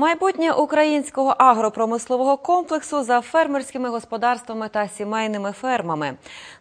Майбутнє українського агропромислового комплексу за фермерськими господарствами та сімейними фермами.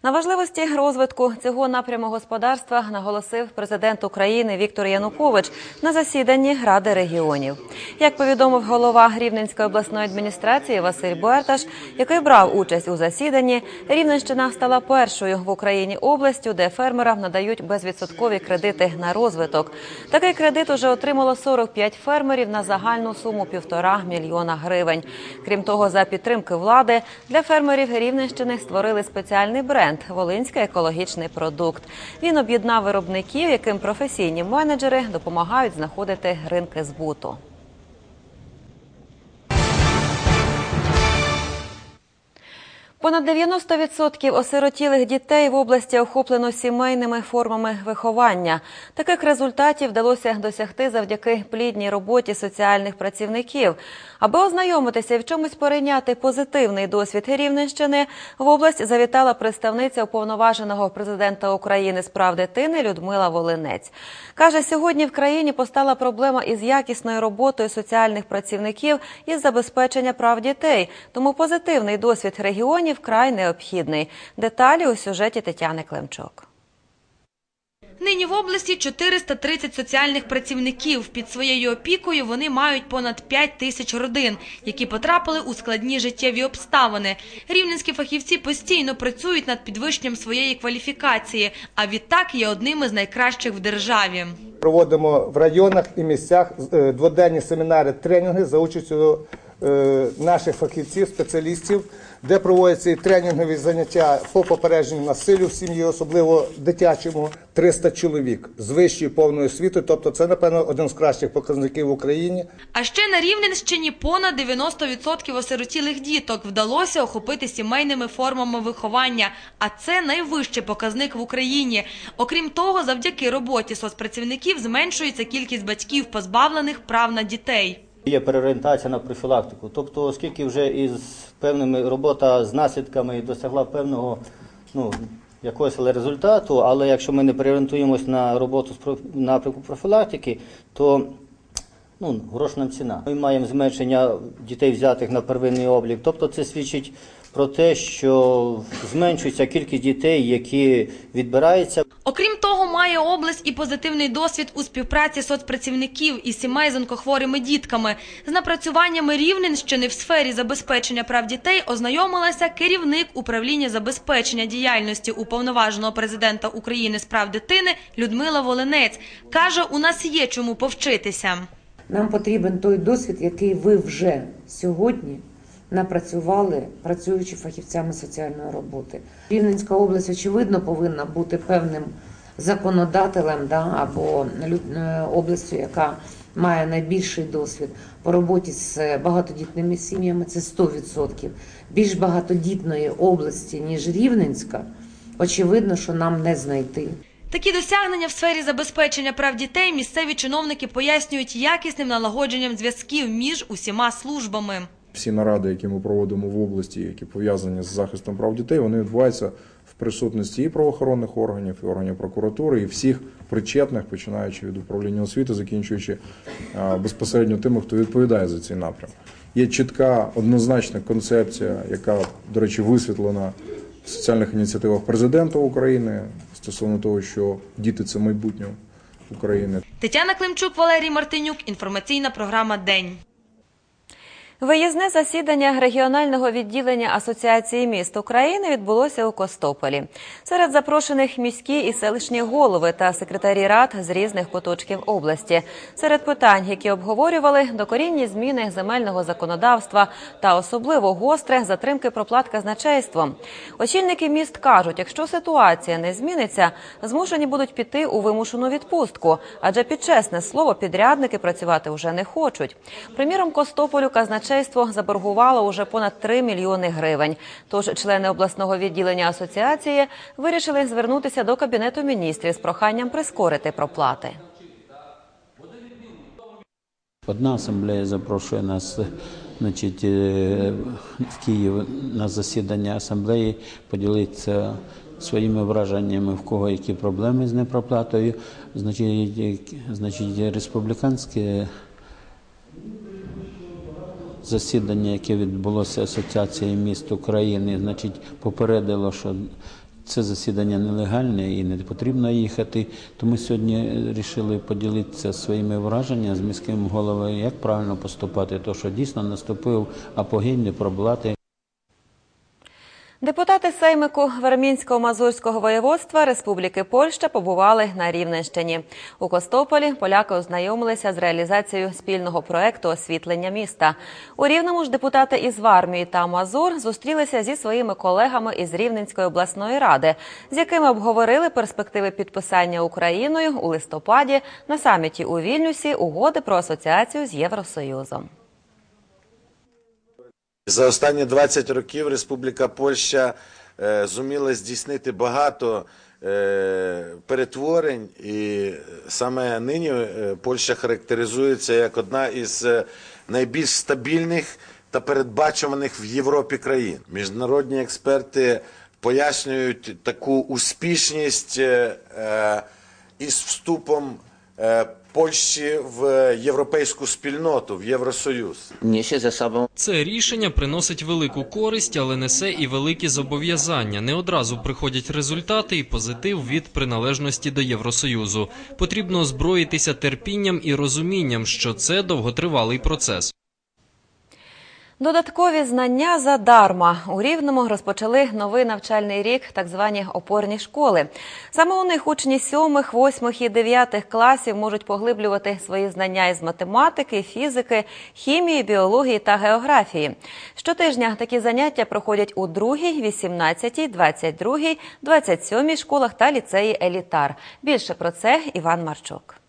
На важливості розвитку цього напряму господарства наголосив президент України Віктор Янукович на засіданні Ради регіонів. Як повідомив голова Рівненської обласної адміністрації Василь Буерташ, який брав участь у засіданні, Рівненщина стала першою в Україні областю, де фермерам надають безвідсоткові кредити на розвиток. Такий кредит уже отримало 45 фермерів на загальну суму півтора мільйона гривень. Крім того, за підтримки влади для фермерів Рівненщини створили спеціальний бренд Волинський екологічний продукт. Він об'єднав виробників, яким професійні менеджери допомагають знаходити ринки збуту. Понад 90% осиротілих дітей в області охоплено сімейними формами виховання. Таких результатів вдалося досягти завдяки плідній роботі соціальних працівників. Аби ознайомитися і в чомусь перейняти позитивний досвід Рівненщини, в область завітала представниця уповноваженого президента України з прав дитини Людмила Волинець. Каже, сьогодні в країні постала проблема із якісною роботою соціальних працівників із забезпечення прав дітей. Тому позитивний досвід регіонів вкрай необхідний. Деталі у сюжеті Тетяни Климчук. Нині в області 430 соціальних працівників. Під своєю опікою вони мають понад 5 тисяч родин, які потрапили у складні життєві обставини. Рівненські фахівці постійно працюють над підвищенням своєї кваліфікації, а відтак є одними з найкращих в державі. Проводимо в районах і місцях е, дводенні семінари, тренінги за участю е, наших фахівців, спеціалістів, де проводяться і тренінгові заняття по попередженню насиллю в сім'ї, особливо дитячому, 300 чоловік з вищою повною освітою. Тобто, це напевно один з кращих показників в Україні. А ще на Рівненщині понад 90% осиротілих діток вдалося охопити сімейними формами виховання, а це найвищий показник в Україні. Окрім того, завдяки роботі соцпрацівників зменшується кількість батьків, позбавлених прав на дітей. Є переорієнтація на профілактику. Тобто, оскільки вже із певними робота з наслідками досягла певного ну, якогось результату, але якщо ми не переорієнтуємось на роботу з напрямку профілактики, то ну, грош нам ціна. Ми маємо зменшення дітей взятих на первинний облік. Тобто це свідчить про те, що зменшується кількість дітей, які відбираються. Окрім того, має область і позитивний досвід у співпраці соцпрацівників із сімей з онкохворими дітками. З напрацюваннями Рівненщини в сфері забезпечення прав дітей ознайомилася керівник управління забезпечення діяльності уповноваженого президента України з прав дитини Людмила Волинець. Каже, у нас є чому повчитися. Нам потрібен той досвід, який ви вже сьогодні напрацювали, працюючи фахівцями соціальної роботи. Рівненська область, очевидно, повинна бути певним законодателем да, або е, областю, яка має найбільший досвід по роботі з багатодітними сім'ями. Це 100%. Більш багатодітної області, ніж Рівненська, очевидно, що нам не знайти. Такі досягнення в сфері забезпечення прав дітей місцеві чиновники пояснюють якісним налагодженням зв'язків між усіма службами. Всі наради, які ми проводимо в області, які пов'язані з захистом прав дітей, вони відбуваються в присутності і правоохоронних органів, і органів прокуратури, і всіх причетних, починаючи від управління освіти, закінчуючи безпосередньо тими, хто відповідає за цей напрям. Є чітка однозначна концепція, яка, до речі, висвітлена в соціальних ініціативах президента України стосовно того, що діти це майбутнє України. Тетяна Климчук, Валерій Мартинюк. Інформаційна програма День. Виїзне засідання регіонального відділення Асоціації міст України відбулося у Костополі. Серед запрошених міські і селищні голови та секретарі рад з різних куточків області. Серед питань, які обговорювали, докорінні зміни земельного законодавства та особливо гостре затримки проплат казначейством. Очільники міст кажуть, якщо ситуація не зміниться, змушені будуть піти у вимушену відпустку, адже під чесне слово підрядники працювати вже не хочуть. Приміром, Костополю казначейство заборгувало уже понад 3 мільйони гривень. Тож члени обласного відділення асоціації вирішили звернутися до кабінету міністрів з проханням прискорити проплати. Одна асамблея запрошує нас значить, е, в Київ на засідання асамблеї поділитися своїми враженнями, в кого які проблеми з непроплатою. Значить, значить республіканське засідання, яке відбулося Асоціації міст України, значить, попередило, що це засідання нелегальне і не потрібно їхати. То ми сьогодні вирішили поділитися своїми враженнями з міським головою, як правильно поступати, то що дійсно наступив апогей непроблати. Депутати Сеймику Вермінського мазурського воєводства Республіки Польща побували на Рівненщині. У Костополі поляки ознайомилися з реалізацією спільного проекту освітлення міста. У Рівному ж депутати із Вармії та Мазур зустрілися зі своїми колегами із Рівненської обласної ради, з якими обговорили перспективи підписання Україною у листопаді на саміті у Вільнюсі угоди про асоціацію з Євросоюзом. За останні 20 років Республіка Польща е, зуміла здійснити багато е, перетворень, і саме нині е, Польща характеризується як одна із найбільш стабільних та передбачуваних в Європі країн. Міжнародні експерти пояснюють таку успішність із вступом Польщі в європейську спільноту, в Євросоюз. Це рішення приносить велику користь, але несе і великі зобов'язання. Не одразу приходять результати і позитив від приналежності до Євросоюзу. Потрібно озброїтися терпінням і розумінням, що це довготривалий процес. Додаткові знання задарма. У Рівному розпочали новий навчальний рік, так звані опорні школи. Саме у них учні сьомих, восьмих і дев'ятих класів можуть поглиблювати свої знання із математики, фізики, хімії, біології та географії. Щотижня такі заняття проходять у другій, 18, 22, 27 школах та ліцеї Елітар. Більше про це Іван Марчук.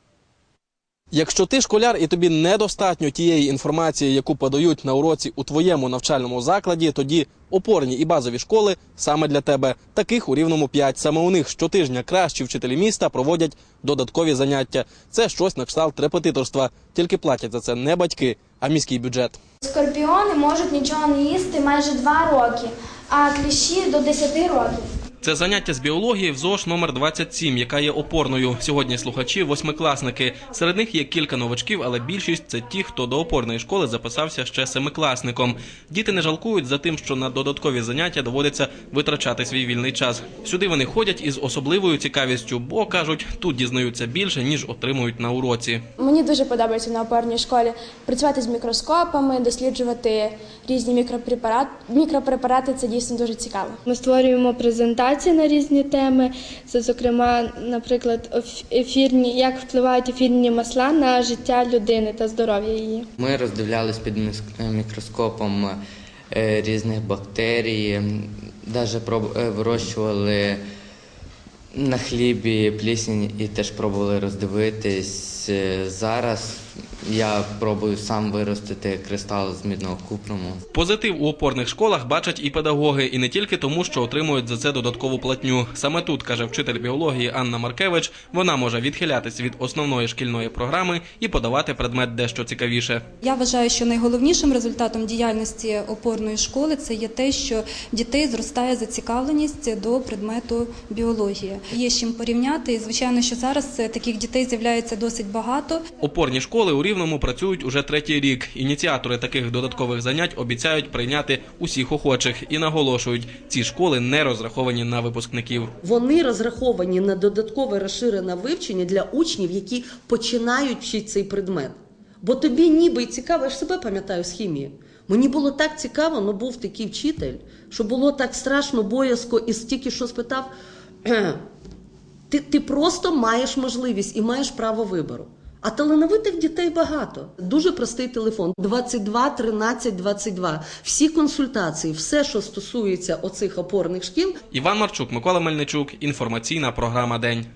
Якщо ти школяр і тобі недостатньо тієї інформації, яку подають на уроці у твоєму навчальному закладі, тоді опорні і базові школи саме для тебе. Таких у рівному 5. Саме у них щотижня кращі вчителі міста проводять додаткові заняття. Це щось на кшталт репетиторства. Тільки платять за це не батьки, а міський бюджет. Скорпіони можуть нічого не їсти майже 2 роки, а кліщі до 10 років. Це заняття з біології в ЗОЖ номер 27, яка є опорною. Сьогодні слухачі восьмикласники. Серед них є кілька новачків, але більшість це ті, хто до опорної школи записався ще семикласником. Діти не жалкують за тим, що на додаткові заняття доводиться витрачати свій вільний час. Сюди вони ходять із особливою цікавістю, бо кажуть, тут дізнаються більше ніж отримують на уроці. Мені дуже подобається на опорній школі працювати з мікроскопами, досліджувати різні мікропрепарати. Мікропрепарати це дійсно дуже цікаво. Ми створюємо презентації на різні теми. Це, зокрема, наприклад, ефірні, як впливають ефірні масла на життя людини та здоров'я її. Ми роздивлялись під мікроскопом е, різних бактерій, навіть вирощували на хлібі плісінь і теж пробували роздивитись. Е, Зараз я пробую сам виростити кристал з мідного купруму. Позитив у опорних школах бачать і педагоги, і не тільки тому, що отримують за це додаткову платню. Саме тут каже вчитель біології Анна Маркевич. Вона може відхилятись від основної шкільної програми і подавати предмет дещо цікавіше. Я вважаю, що найголовнішим результатом діяльності опорної школи це є те, що дітей зростає зацікавленість до предмету біології. Є з чим порівняти. І звичайно, що зараз таких дітей з'являється досить багато. Опорні школи у Рівному працюють уже третій рік. Ініціатори таких додаткових занять обіцяють прийняти усіх охочих і наголошують, ці школи не розраховані на випускників. Вони розраховані на додаткове розширене вивчення для учнів, які починають вчити цей предмет. Бо тобі ніби й цікаво, я ж себе пам'ятаю з хімії. Мені було так цікаво, але був такий вчитель, що було так страшно, боязко, і стільки що спитав. Ти, ти просто маєш можливість і маєш право вибору. А талановитих дітей багато. Дуже простий телефон 22 13 22. Всі консультації, все, що стосується оцих опорних шкіл, Іван Марчук, Микола Мельничук. Інформаційна програма День.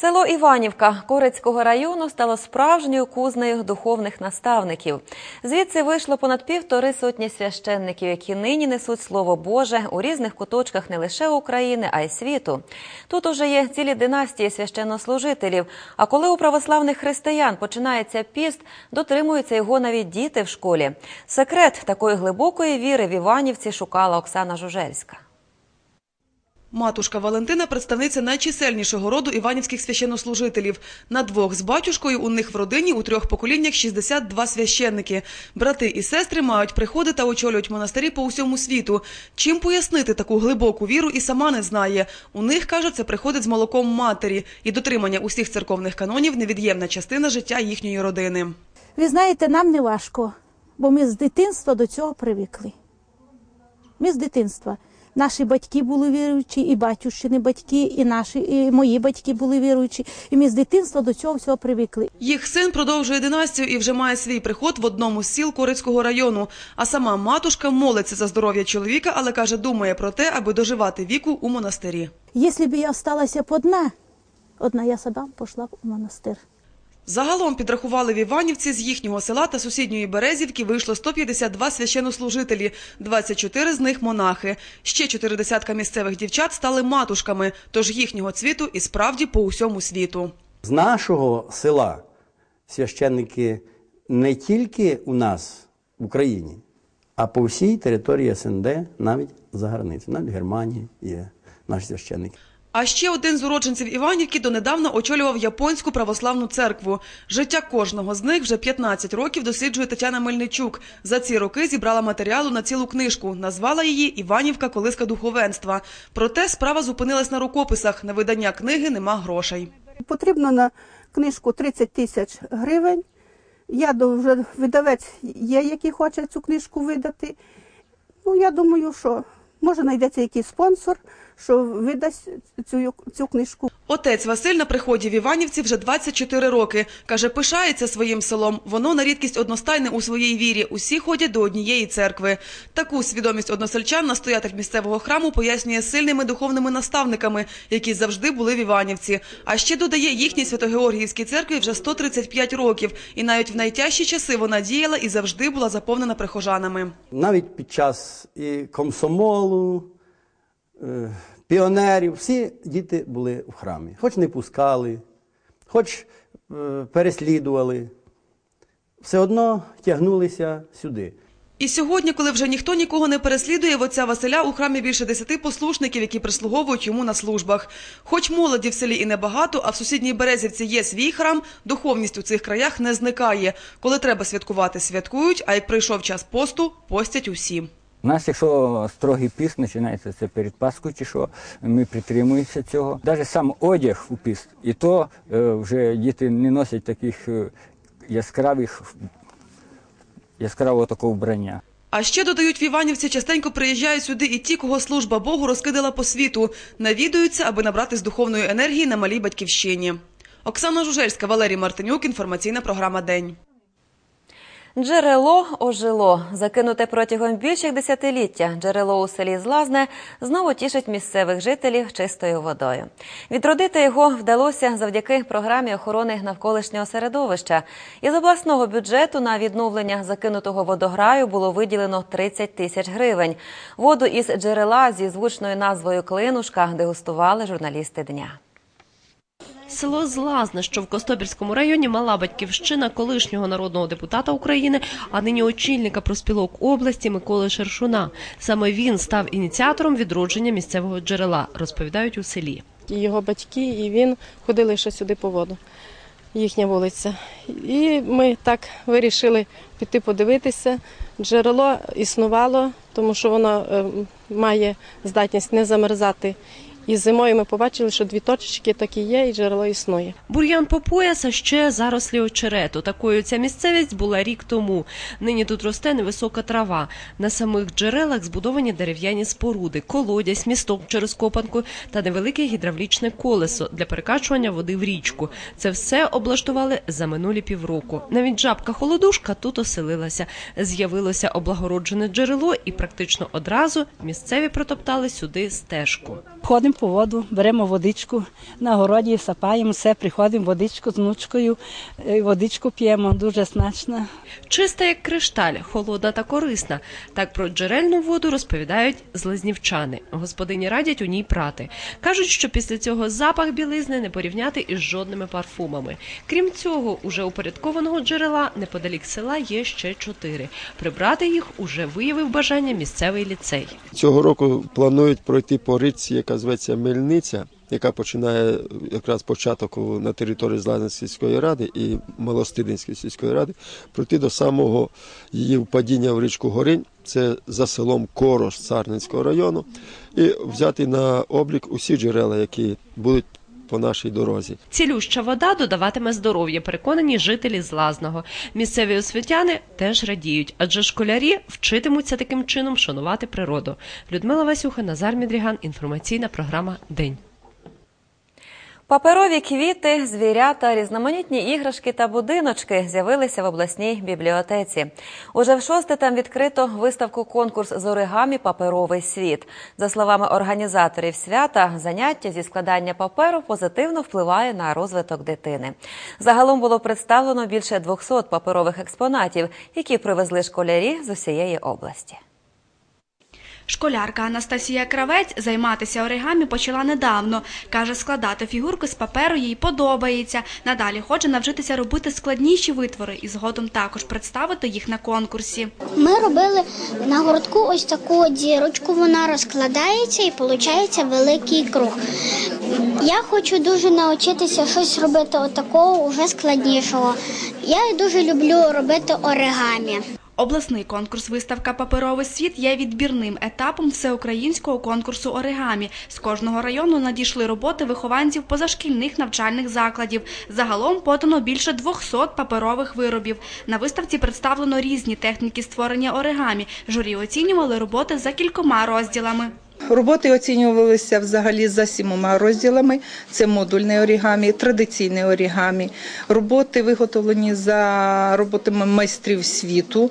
Село Іванівка Корецького району стало справжньою кузнею духовних наставників. Звідси вийшло понад півтори сотні священників, які нині несуть слово Боже у різних куточках не лише України, а й світу. Тут уже є цілі династії священнослужителів. А коли у православних християн починається піст, дотримуються його навіть діти в школі. Секрет такої глибокої віри в Іванівці шукала Оксана Жужельська. Матушка Валентина – представниця найчисельнішого роду іванівських священнослужителів. На двох з батюшкою у них в родині у трьох поколіннях 62 священники. Брати і сестри мають приходи та очолюють монастирі по усьому світу. Чим пояснити таку глибоку віру і сама не знає. У них, каже, це приходить з молоком матері. І дотримання усіх церковних канонів – невід'ємна частина життя їхньої родини. Ви знаєте, нам не важко, бо ми з дитинства до цього привикли. Ми з дитинства. Наші батьки були віруючі, і батюшчини батьки, і наші, і мої батьки були віруючі. І ми з дитинства до цього всього привикли. Їх син продовжує династію і вже має свій приход в одному з сіл Корицького району. А сама матушка молиться за здоров'я чоловіка, але каже, думає про те, аби доживати віку у монастирі. Якщо б я залишилася одна, одна я садам пішла б у монастир. Загалом підрахували в Іванівці з їхнього села та сусідньої Березівки вийшло 152 священнослужителі, 24 з них монахи. Ще чотири десятка місцевих дівчат стали матушками, тож їхнього цвіту і справді по усьому світу. З нашого села священники не тільки у нас в Україні, а по всій території СНД, навіть за границею, навіть в Германії є наші священники. А ще один з уродженців Іванівки донедавна очолював японську православну церкву. Життя кожного з них вже 15 років досліджує Тетяна Мельничук. За ці роки зібрала матеріалу на цілу книжку. Назвала її Іванівка колиска духовенства. Проте справа зупинилась на рукописах. На видання книги нема грошей. Потрібно на книжку 30 тисяч гривень. Я вже видавець є, який хоче цю книжку видати. Ну, я думаю, що може знайдеться якийсь спонсор, що видасть цю, цю книжку. Отець Василь на приході в Іванівці вже 24 роки. Каже, пишається своїм селом. Воно на рідкість одностайне у своїй вірі. Усі ходять до однієї церкви. Таку свідомість односельчан настоятель місцевого храму пояснює сильними духовними наставниками, які завжди були в Іванівці. А ще додає, їхній Свято-Георгіївській церкві вже 135 років. І навіть в найтяжчі часи вона діяла і завжди була заповнена прихожанами. Навіть під час і комсомолу, піонерів, всі діти були в храмі. Хоч не пускали, хоч е, переслідували, все одно тягнулися сюди. І сьогодні, коли вже ніхто нікого не переслідує, в отця Василя у храмі більше десяти послушників, які прислуговують йому на службах. Хоч молоді в селі і небагато, а в сусідній Березівці є свій храм, духовність у цих краях не зникає. Коли треба святкувати, святкують, а як прийшов час посту, постять усі. У нас, якщо строгий піст починається це перед Пасхою, чи що, ми притримуємося цього. Навіть сам одяг у піст, і то е, вже діти не носять таких е, яскравих, яскравого такого вбрання. А ще додають в Іванівці, частенько приїжджають сюди і ті, кого служба Богу розкидала по світу, навідуються, аби набрати з духовної енергії на малій батьківщині. Оксана Жужельська, Валерій Мартинюк, інформаційна програма День. Джерело ожило. Закинуте протягом більше десятиліття. Джерело у селі Злазне знову тішить місцевих жителів чистою водою. Відродити його вдалося завдяки програмі охорони навколишнього середовища. Із обласного бюджету на відновлення закинутого водограю було виділено 30 тисяч гривень. Воду із джерела зі звучною назвою Клинушка дегустували журналісти дня. Село Злазне, що в Костопільському районі, мала батьківщина колишнього народного депутата України, а нині очільника проспілок області Миколи Шершуна. Саме він став ініціатором відродження місцевого джерела, розповідають у селі. його батьки, і він ходили ще сюди по воду, їхня вулиця. І ми так вирішили піти подивитися. Джерело існувало, тому що воно е, має здатність не замерзати. І зимою ми побачили, що дві точечки такі є, і джерело існує. Бур'ян по пояс, а ще зарослі очерету. Такою ця місцевість була рік тому. Нині тут росте невисока трава. На самих джерелах збудовані дерев'яні споруди, колодязь, місток через копанку та невелике гідравлічне колесо для перекачування води в річку. Це все облаштували за минулі півроку. Навіть жабка холодушка тут оселилася. З'явилося облагороджене джерело, і практично одразу місцеві протоптали сюди стежку. Ходимо по воду, беремо водичку на городі, сапаємо все, приходимо, водичку з внучкою, е, водичку п'ємо, дуже смачно. Чиста як кришталь, холодна та корисна. Так про джерельну воду розповідають злизнівчани. Господині радять у ній прати. Кажуть, що після цього запах білизни не порівняти із жодними парфумами. Крім цього, уже упорядкованого джерела неподалік села є ще чотири. Прибрати їх уже виявив бажання місцевий ліцей. Цього року планують пройти по річці, яка зветься Мельниця, яка починає якраз початок на території Злазинської сільської ради і Малостидинської сільської ради, пройти до самого її впадіння в річку Горинь, це за селом Корош Царненського району, і взяти на облік усі джерела, які будуть по нашій дорозі. Цілюща вода додаватиме здоров'я, переконані жителі Злазного. Місцеві освітяни теж радіють, адже школярі вчитимуться таким чином шанувати природу. Людмила Васюха, Назар Мідріган. Інформаційна програма День. Паперові квіти, звірята, різноманітні іграшки та будиночки з'явилися в обласній бібліотеці. Уже в шосте там відкрито виставку конкурс з оригамі Паперовий світ. За словами організаторів свята, заняття зі складання паперу позитивно впливає на розвиток дитини. Загалом було представлено більше 200 паперових експонатів, які привезли школярі з усієї області. Школярка Анастасія Кравець займатися оригамі почала недавно. Каже, складати фігурки з паперу їй подобається. Надалі хоче навчитися робити складніші витвори і згодом також представити їх на конкурсі. Ми робили на городку ось таку дірочку, вона розкладається і виходить великий круг. Я хочу дуже навчитися щось робити отакого уже складнішого. Я дуже люблю робити оригамі. Обласний конкурс виставка Паперовий світ є відбірним етапом всеукраїнського конкурсу оригамі. З кожного району надійшли роботи вихованців позашкільних навчальних закладів. Загалом подано більше 200 паперових виробів. На виставці представлено різні техніки створення оригамі. Журі оцінювали роботи за кількома розділами. Роботи оцінювалися взагалі за сімома розділами: це модульне орігамі, традиційне орігамі, роботи виготовлені за роботами майстрів світу,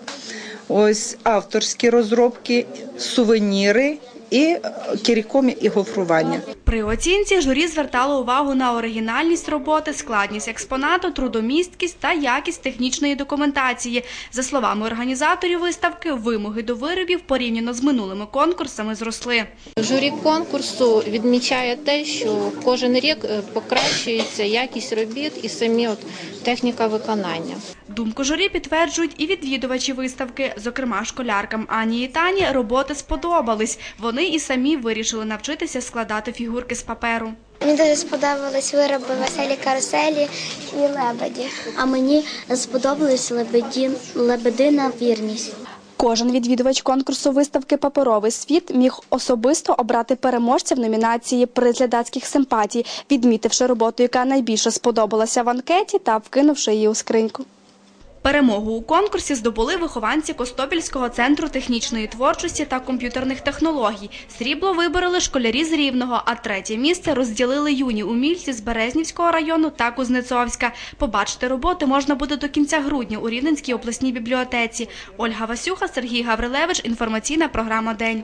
ось авторські розробки, сувеніри і кірікомі і гофрування. При оцінці журі звертало увагу на оригінальність роботи, складність експонату, трудомісткість та якість технічної документації. За словами організаторів виставки, вимоги до виробів порівняно з минулими конкурсами зросли. Журі конкурсу відмічає те, що кожен рік е, покращується якість робіт і самі от техніка виконання. Думку журі підтверджують і відвідувачі виставки. Зокрема, школяркам Ані і Тані роботи сподобались. Вони і самі вирішили навчитися складати фігурки з паперу. Мені дуже сподобались вироби веселі каруселі і лебеді. А мені сподобались лебеді, лебедина вірність. Кожен відвідувач конкурсу виставки Паперовий світ міг особисто обрати переможця в номінації приз глядацьких симпатій, відмітивши роботу, яка найбільше сподобалася в анкеті та вкинувши її у скриньку. Перемогу у конкурсі здобули вихованці Костопільського центру технічної творчості та комп'ютерних технологій. Срібло вибороли школярі з Рівного, а третє місце розділили юні умільці з Березнівського району та Кузнецовська. Побачити роботи можна буде до кінця грудня у Рівненській обласній бібліотеці. Ольга Васюха, Сергій Гаврилевич. Інформаційна програма День.